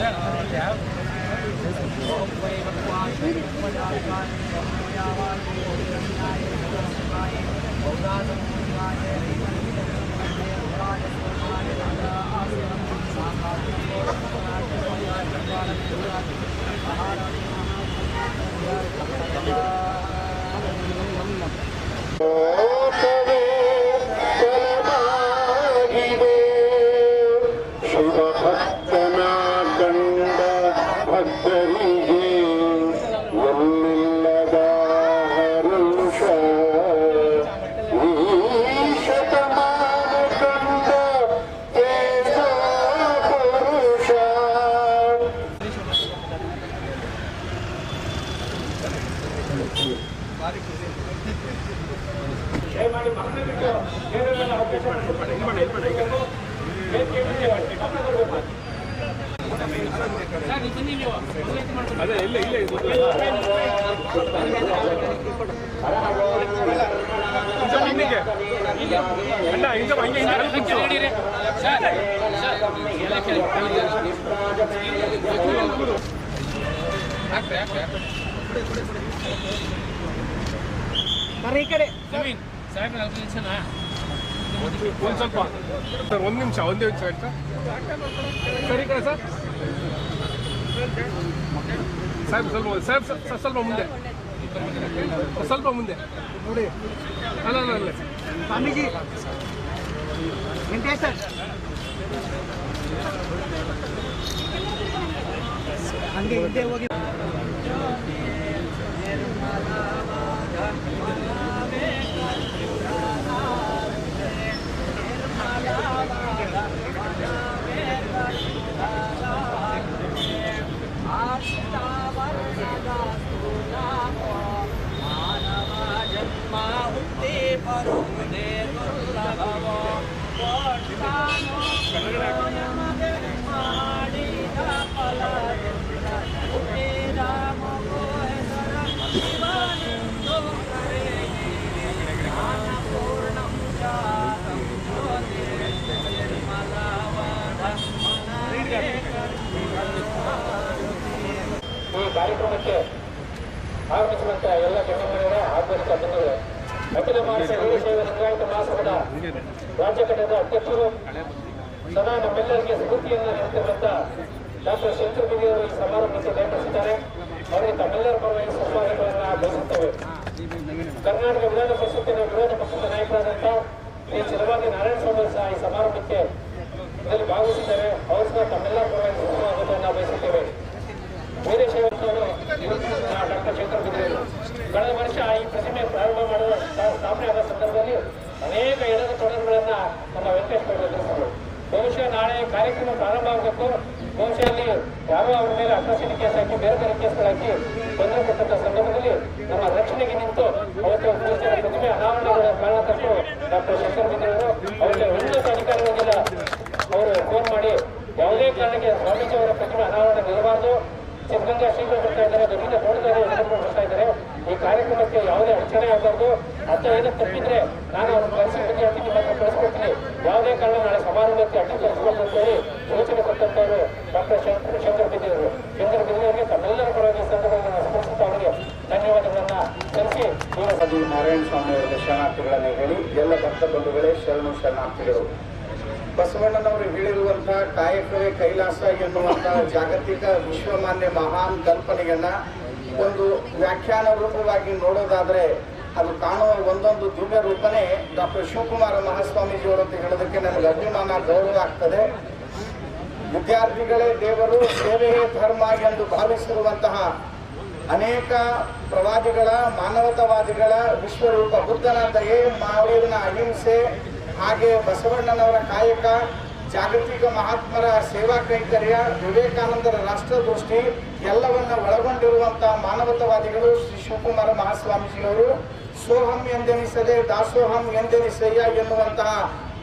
Oh, oh, oh. ಬರ್ರಿ ಈ ಕಡೆ ಒಂದು ಸ್ವಲ್ಪ. ಸರ್ ಒಂದು ನಿಮಿಷ ಒಂದೇ ನಿಮಿಷ ಆಯ್ತಾ? ಸರಿ ಕಡೆ ಸರ್. ಸಾಹೇಬ್ ಸ್ವಲ್ಪ ಸಾಹೇಬ್ ಸ್ವಲ್ಪ ಮುಂದೆ. ಸ್ವಲ್ಪ ಮುಂದೆ. ನೋಡಿ. ಅಲ್ಲ ಅಲ್ಲ ಅಲ್ಲ. ಸ್ವಾಮೀಜಿ ವೆಂಕಟೇಶ್ ಸರ್. ಹಂಗೆ ಹಿಂದೆ ಹೋಗಿ ಈ ಕಾರ್ಯಕ್ರಮಕ್ಕೆ ಆಗಮಿಸುವಂತ ಎಲ್ಲ ಗಣ್ಯಮಾನ್ಯರೇ ಆಧುನಿಕ ಬಂಧುಗಳೇ ಅಖಿಲ ಭಾರತ ವೀರಶೈವ ಲಿಂಗಾಯತ ಮಹಾಸಭದ ರಾಜ್ಯ ಘಟಕದ ಅಧ್ಯಕ್ಷರು ಸದಾ ನಮ್ಮೆಲ್ಲರಿಗೆ ಸ್ಫೂರ್ತಿಯನ್ನು ನೀಡುತ್ತಿರುವಂತ ಡಾಕ್ಟರ್ ಶಂಕರ್ ಬಿಗಿ ಅವರು ಈ ಸಮಾರಂಭಕ್ಕೆ ನೇಮಿಸಿದ್ದಾರೆ ಅವರಿಗೆ ತಮ್ಮೆಲ್ಲರ ಪರವಾಗಿ ಸುಸ್ವಾಗತವನ್ನು ಬಯಸುತ್ತೇವೆ ಕರ್ನಾಟಕ ವಿಧಾನ ಪರಿಷತ್ತಿನ ವಿರೋಧ ಪಕ್ಷದ ನಾಯಕರಾದಂತ ಶ್ರೀ ನಾರಾಯಣ ಸ್ವಾಮಿ ಸಹ ಈ ಸಮಾರಂಭಕ್ಕೆ ಇದರಲ್ಲಿ ಭಾಗವಹಿಸಿದ್ದಾರೆ. ಅವರು ಸಹ ತಮ್ಮೆಲ್ಲರ ಪರವಾಗಿ ಸುಸ್ವಾಗತವನ್ನು ಬಯಸುತ್ತೇವೆ ವೀರಶೈವ ಡಾಕ್ಟರ್ ಶಂಕರ್ ಬಿದ್ರೇರು ಕಳೆದ ವರ್ಷ ಈ ಪ್ರತಿಮೆ ಪ್ರಾರಂಭ ಮಾಡುವ ಸ್ಥಾಪನೆ ಆದ ಸಂದರ್ಭದಲ್ಲಿ ಅನೇಕ ಎಡದ ತೊಡರುಗಳನ್ನ ನಮ್ಮ ವೆಂಕಟೇಶ್ವರ ಅವರು ಬಹುಶಃ ನಾಳೆ ಕಾರ್ಯಕ್ರಮ ಪ್ರಾರಂಭ ಆಗಬೇಕು. ಬಹುಶಃ ಅಲ್ಲಿ ಯಾರೋ ಅವ್ರ ಮೇಲೆ ಅಕ್ರಸಣೆ ಕೇಸ್ ಹಾಕಿ, ಬೇರೆ ಬೇರೆ ಕೇಸ್ಗಳಾಕಿ ತೊಂದರೆ ಸಂದರ್ಭದಲ್ಲಿ ನಮ್ಮ ರಕ್ಷಣೆಗೆ ನಿಂತು ಅವತ್ತು ಪ್ರತಿಮೆ ಅನಾವರಣಗೊಳ್ಳುವ ಕಾರಣಕ್ಕೂ ಡಾಕ್ಟರ್ ಶಂಕರ್ ಬಿದ್ರೇರು ಅವರಿಗೆ ಉನ್ನತ ಅಧಿಕಾರಿಗಳಿಗೆಲ್ಲ ಅವರು ಫೋನ್ ಮಾಡಿ, ಯಾವುದೇ ಕಾರಣಕ್ಕೆ ಸ್ವಾಮೀಜಿ ಅವರ ಪ್ರತಿಮೆ ಅನಾವರಣ ನಿಲ್ಲಬಾರದು ಸಿದ್ಧಗಂಗಾ ಶ್ರೀಗಳು ಬರ್ತಾ ಇದ್ದಾರೆ, ದೊಡ್ಡ ತೋಟದಲ್ಲಿ ಬರ್ತಾ ಇದ್ದಾರೆ. ಈ ಕಾರ್ಯಕ್ರಮಕ್ಕೆ ಯಾವುದೇ ಅಡಚಣೆ ಆಗಬಾರ್ದು. ಅಂತ ಏನೋ ತಪ್ಪಿದ್ರೆ ನಾನು ಅವ್ರ ಕಳಿಸಿ ನಿಮ್ಮ ಹತ್ರ ಕಳಿಸ್ಕೊಡ್ತೀನಿ. ಯಾವುದೇ ಕಾರಣ ನಾಳೆ ಸಮಾರಂಭಕ್ಕೆ ಅಡ್ಡಿ ಅಂತ ಹೇಳಿ ಸೂಚನೆ ಕೊಟ್ಟಂತವರು ಡಾಕ್ಟರ್ ಶಂಕರ್ ಬಿದ್ದಿಯವರು ಶಂಕರ್ ಬಿದ್ದಿಯವರಿಗೆ ತಮ್ಮೆಲ್ಲರ ಪರವಾಗಿ ಸಂದರ್ಭದಲ್ಲಿ ನಾನು ಅವರಿಗೆ ಧನ್ಯವಾದಗಳನ್ನ ಸಲ್ಲಿಸಿ ಅದು ನಾರಾಯಣ ಸ್ವಾಮಿ ಅವರ ಶರಣಾರ್ಥಿಗಳನ್ನು ಹೇಳಿ, ಎಲ್ಲ ಭಕ್ತ ಬಂಧುಗಳೇ ಶರಣು ಶರಣಾರ್ಥಿಗಳು. ಬಸವಣ್ಣನವರು ಹೇಳಿರುವಂತಹ ಕಾಯಕವೇ ಕೈಲಾಸ ಎನ್ನುವಂತಹ ಜಾಗತಿಕ ವಿಶ್ವಮಾನ್ಯ ಮಹಾನ್ ಕಲ್ಪನೆಯನ್ನ ಒಂದು ವ್ಯಾಖ್ಯಾನ ರೂಪವಾಗಿ ನೋಡೋದಾದ್ರೆ ಅದು ಕಾಣುವ ಒಂದೊಂದು ದಿವ್ಯ ರೂಪನೇ ಡಾಕ್ಟರ್ ಶಿವಕುಮಾರ ಮಹಾಸ್ವಾಮೀಜಿಯವರು ಅಂತ ಹೇಳೋದಕ್ಕೆ ನನಗೆ ಅಭಿಮಾನ, ಗೌರವ ಆಗ್ತದೆ. ವಿದ್ಯಾರ್ಥಿಗಳೇ ದೇವರು ಸೇವೆಯೇ ಧರ್ಮ ಎಂದು ಭಾವಿಸಿರುವಂತಹ ಅನೇಕ ಪ್ರವಾದಿಗಳ, ಮಾನವತಾವಾದಿಗಳ, ವಿಶ್ವರೂಪ ಬುದ್ಧನ ಏ ಮಾವೇರಿನ ಅಹಿಂಸೆ, ಹಾಗೆ ಬಸವಣ್ಣನವರ ಕಾಯಕ ಜಾಗತಿಕ ಮಹಾತ್ಮರ ಸೇವಾ ಕೈಂಕರ್ಯ, ವಿವೇಕಾನಂದರ ರಾಷ್ಟ್ರದೃಷ್ಟಿ ಎಲ್ಲವನ್ನ ಒಳಗೊಂಡಿರುವಂತಹ ಮಾನವತಾವಾದಿಗಳು ಶ್ರೀ ಶಿವಕುಮಾರ ಮಹಾಸ್ವಾಮೀಜಿಯವರು. ಸೋಹಂ ಎಂದೆನಿಸದೆ ದಾಸೋಹಂ ಎಂದೆನಿಸಯ್ಯ ಎನ್ನುವಂತಹ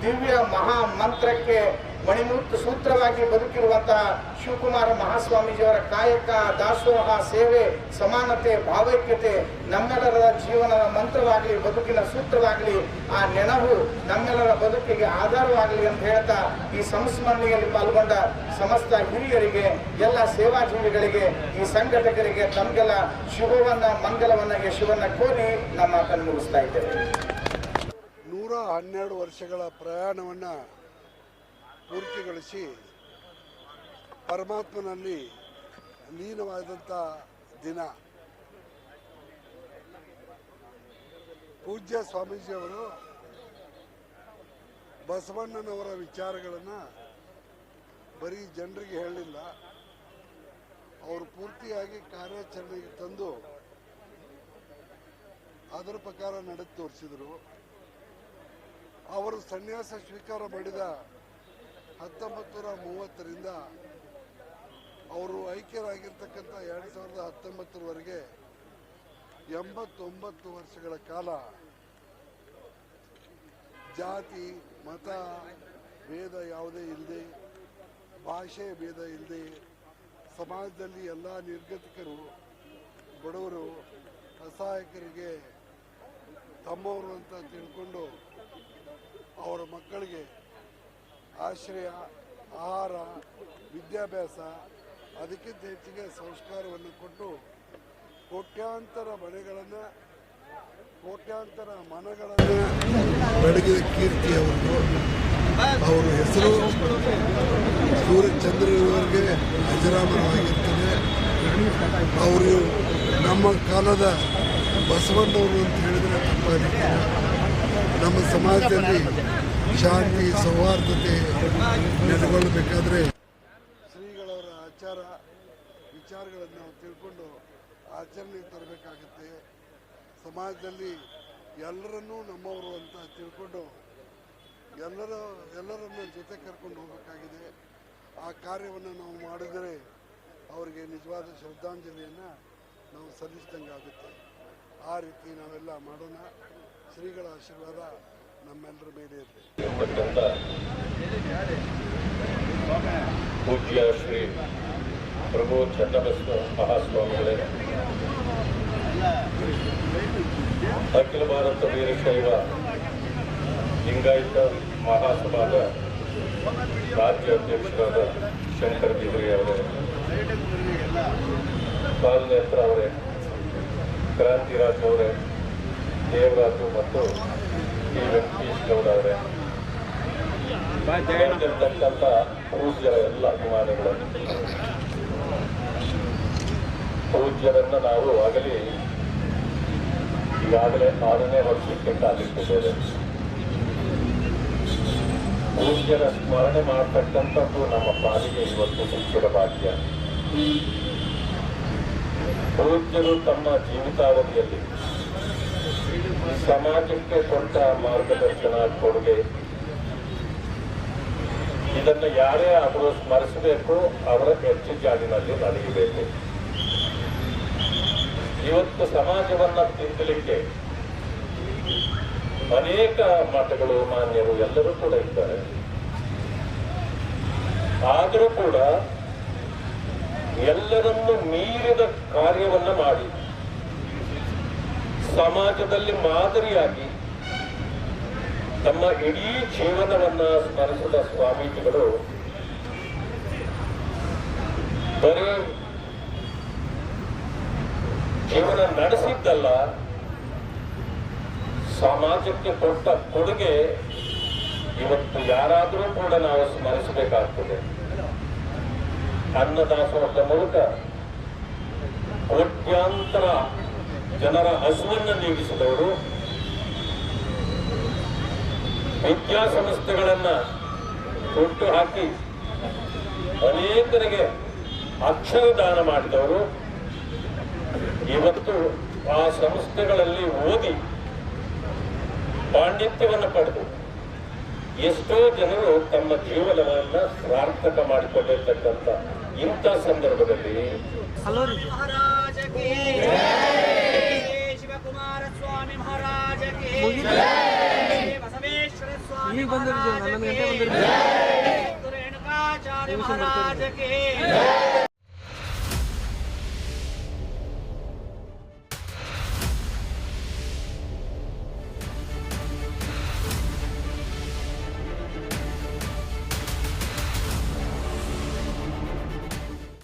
ದಿವ್ಯ ಮಹಾ ಮಂತ್ರಕ್ಕೆ ಮಣಿಮೂರ್ತ ಸೂತ್ರವಾಗಿ ಬದುಕಿರುವಂತಹ ಶಿವಕುಮಾರ ಮಹಾಸ್ವಾಮೀಜಿಯವರ ಕಾಯಕ ದಾಸೋಹ ಸೇವೆ, ಸಮಾನತೆ, ಭಾವೈಕ್ಯತೆ ನಮ್ಮೆಲ್ಲರ ಜೀವನದ ಮಂತ್ರವಾಗಲಿ, ಬದುಕಿನ ಸೂತ್ರವಾಗಲಿ, ಆ ನೆನವು ನಮ್ಮೆಲ್ಲರ ಬದುಕಿಗೆ ಆಧಾರವಾಗಲಿ ಅಂತ ಹೇಳ್ತಾ ಈ ಸಂಸ್ಮರಣೆಯಲ್ಲಿ ಪಾಲ್ಗೊಂಡ ಸಮಸ್ತ ಹಿರಿಯರಿಗೆ, ಎಲ್ಲ ಸೇವಾಜೀವಿಗಳಿಗೆ, ಈ ಸಂಘಟಕರಿಗೆ ತಮಗೆಲ್ಲ ಶುಭವನ್ನ, ಮಂಗಲವನ್ನ, ಯಶವನ್ನ ಕೋರಿ ನಮ್ಮ ಮಾತನ್ನು ಮುಗಿಸ್ತಾ ಇದ್ದೇವೆ. ನೂರ ಹನ್ನೆರಡು ವರ್ಷಗಳ ಪ್ರಯಾಣವನ್ನು ಪೂರ್ತಿಗೊಳಿಸಿ ಪರಮಾತ್ಮನಲ್ಲಿ ಲೀನವಾದಂಥ ದಿನ. ಪೂಜ್ಯ ಸ್ವಾಮೀಜಿಯವರು ಬಸವಣ್ಣನವರ ವಿಚಾರಗಳನ್ನು ಬರೀ ಜನರಿಗೆ ಹೇಳಲಿಲ್ಲ. ಅವರು ಪೂರ್ತಿಯಾಗಿ ಕಾರ್ಯಾಚರಣೆಗೆ ತಂದು ಅದರ ಪ್ರಕಾರ ನಡೆದು ತೋರಿಸಿದರು. ಅವರು ಸನ್ಯಾಸ ಸ್ವೀಕಾರ ಮಾಡಿದ ಹತ್ತೊಂಬತ್ತು ನೂರ ಮೂವತ್ತರಿಂದ ಅವರು ಐಕ್ಯರಾಗಿರ್ತಕ್ಕಂಥ ಎರಡು ಸಾವಿರದ ಹತ್ತೊಂಬತ್ತರವರೆಗೆ ಎಂಬತ್ತೊಂಬತ್ತು ವರ್ಷಗಳ ಕಾಲ ಜಾತಿ, ಮತ, ಭೇದ ಯಾವುದೇ ಇಲ್ಲದೆ, ಭಾಷೆ ಭೇದ ಇಲ್ಲದೆ ಸಮಾಜದಲ್ಲಿ ಎಲ್ಲ ನಿರ್ಗತಿಕರು, ಬಡವರು, ಅಸಹಾಯಕರಿಗೆ ತಮ್ಮವರು ಅಂತ ತಿಳ್ಕೊಂಡು ಅವರ ಮಕ್ಕಳಿಗೆ ಆಶ್ರಯ, ಆಹಾರ, ವಿದ್ಯಾಭ್ಯಾಸ, ಅದಕ್ಕಿಂತ ಹೆಚ್ಚಿಗೆ ಸಂಸ್ಕಾರವನ್ನು ಕೊಟ್ಟು ಕೋಟ್ಯಾಂತರ ಮನೆಗಳನ್ನು, ಕೋಟ್ಯಾಂತರ ಮನಗಳನ್ನು ಬೆಳಗಿದ ಕೀರ್ತಿ ಒಂದು ಅವರ ಹೆಸರು. ಸೂರ್ಯಚಂದ್ರವರೆಗೆ ಅಜರಾಮರವಾಗಿರ್ತದೆ ಅವರು ನಮ್ಮ ಕಾಲದ ಬಸವಣ್ಣವರು ಅಂತ ಹೇಳಿದರೆ ನಮ್ಮ ಸಮಾಜದಲ್ಲಿ ಶಾಂತಿ, ಸೌಹಾರ್ದತೆ ನೆಲೆಗೊಳ್ಳಬೇಕಾದ್ರೆ ಶ್ರೀಗಳವರ ಆಚಾರ, ವಿಚಾರಗಳನ್ನು ನಾವು ತಿಳ್ಕೊಂಡು ಆಚರಣೆಗೆ ತರಬೇಕಾಗುತ್ತೆ. ಸಮಾಜದಲ್ಲಿ ಎಲ್ಲರನ್ನೂ ನಮ್ಮವರು ಅಂತ ತಿಳ್ಕೊಂಡು ಎಲ್ಲರ, ಎಲ್ಲರನ್ನ ಜೊತೆ ಕರ್ಕೊಂಡು ಹೋಗಬೇಕಾಗಿದೆ. ಆ ಕಾರ್ಯವನ್ನು ನಾವು ಮಾಡಿದರೆ ಅವರಿಗೆ ನಿಜವಾದ ಶ್ರದ್ಧಾಂಜಲಿಯನ್ನು ನಾವು ಸಲ್ಲಿಸಿದಂಗೆ ಆಗುತ್ತೆ ಆ ರೀತಿ ನಾವೆಲ್ಲ ಮಾಡೋಣ. ಶ್ರೀಗಳ ಆಶೀರ್ವಾದ ನಮ್ಮೆಲ್ಲರ ಮೇಲೆ ಇರಲಿ. ಪೂಜ್ಯ ಶ್ರೀ ಪ್ರಭು ಚಂದ್ರಬಸ್ವ ಮಹಾಸ್ವಾಮಿಗಳೇ. ಅಖಿಲ ಭಾರತ ವೀರಶೈವ ಲಿಂಗಾಯತ ಮಹಾಸಭಾದ ರಾಜ್ಯ ಅಧ್ಯಕ್ಷರಾದ ಶಂಕರ ಬಿದ್ರಿ ಅವರೇ. ಬಾಲನೇತ್ರ ಅವರೇ. ಕ್ರಾಂತಿರಾಜ್ ಅವರೇ. ದೇವರಾಜು ಮತ್ತು ಟಿ ಪೂಜ್ಯರ ಎಲ್ಲ ಅಭಿಮಾನಿಗಳು. ಪೂಜ್ಯರನ್ನ ನಾವು ಆಗಲಿ ಈಗಾಗಲೇ ಆರನೇ ವರ್ಷಕ್ಕೆ ಕಾಲಿಟ್ಟಿದ್ದೇವೆ. ಪೂಜ್ಯರ ಸ್ಮರಣೆ ಮಾಡತಕ್ಕಂಥದ್ದು ನಮ್ಮ ಪಾಲಿಗೆ ಇವತ್ತು ಮುಖ್ಯದ ಭಾಗ್ಯ. ಪೂಜ್ಯರು ತಮ್ಮ ಜೀವಿತಾವಧಿಯಲ್ಲಿ ಸಮಾಜಕ್ಕೆ ಕೊಟ್ಟ ಮಾರ್ಗದರ್ಶನ ಕೊಡುಗೆ. ಇದನ್ನು ಯಾರೇ ಆದರೂ ಸ್ಮರಿಸಬೇಕು, ಅವರ ಹೆಚ್ಚು ಜಾಡಿನಲ್ಲಿ ನಡೆಯಬೇಕು ಇವತ್ತು ಸಮಾಜವನ್ನ ತಿದ್ದಲಿಕ್ಕೆ ಅನೇಕ ಮಠಗಳು ಮಾನ್ಯರು ಎಲ್ಲರೂ ಕೂಡ ಇದ್ದಾರೆ. ಆದರೂ ಕೂಡ ಎಲ್ಲರನ್ನು ಮೀರಿದ ಕಾರ್ಯವನ್ನ ಮಾಡಿ. ಸಮಾಜದಲ್ಲಿ ಮಾದರಿಯಾಗಿ ತಮ್ಮ ಇಡೀ ಜೀವನವನ್ನ ಸ್ಮರಿಸಿದ ಸ್ವಾಮೀಜಿಗಳು, ಬರೀ ಜೀವನ ನಡೆಸಿದ್ದಲ್ಲ, ಸಮಾಜಕ್ಕೆ ಕೊಟ್ಟ ಕೊಡುಗೆ ಇವತ್ತು ಯಾರಾದರೂ ಕೂಡ ನಾವು ಸ್ಮರಿಸಬೇಕಾಗ್ತದೆ. ಅನ್ನದಾಸೋಹದ ಮೂಲಕ ಕೋಟ್ಯಾಂತರ ಜನರ ಹಸುವನ್ನು ನೀಗಿಸಿದವರು ವಿದ್ಯಾಸಂಸ್ಥೆಗಳನ್ನ ಹುಟ್ಟು ಹಾಕಿ ಅನೇಕರಿಗೆ ಅಕ್ಷರ ದಾನ ಮಾಡಿದವರು. ಇವತ್ತು ಆ ಸಂಸ್ಥೆಗಳಲ್ಲಿ ಓದಿ ಪಾಂಡಿತ್ಯವನ್ನು ಪಡೆದು ಎಷ್ಟೋ ಜನರು ತಮ್ಮ ಜೀವನವನ್ನು ಸಾರ್ಥಕ ಮಾಡಿಕೊಂಡಿರ್ತಕ್ಕಂಥ ಇಂಥ ಸಂದರ್ಭದಲ್ಲಿ. ಮುಗಿದ ಈಗ ಬಂದಿರ್ತೀವಿ ಹನ್ನೊಂದು ಗಂಟೆ ಬಂದಿರ್ತೀವಿ